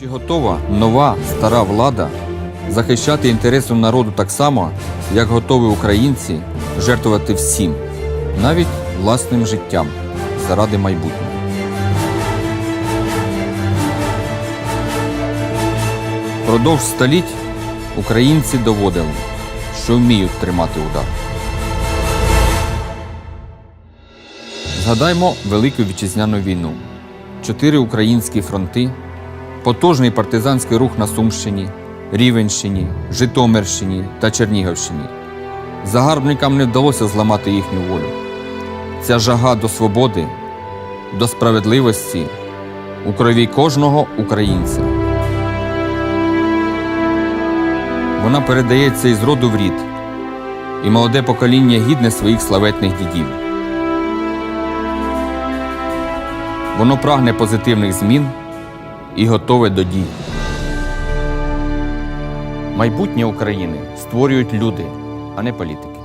Чи готова нова стара влада захищати інтереси народу так само, як готові українці жертвувати всім, навіть власним життям заради майбутнього? Продовж століть українці доводили, що вміють тримати удар. Згадаймо Велику Вітчизняну війну, чотири українські фронти, потужний партизанський рух на Сумщині, Рівенщині, Житомирщині та Чернігівщині. Загарбникам не вдалося зламати їхню волю. Ця жага до свободи, до справедливості у крові кожного українця. Вона передається із роду в рід, і молоде покоління гідне своїх славетних дідів. Воно прагне позитивних змін і готове до дій. Майбутнє України створюють люди, а не політики.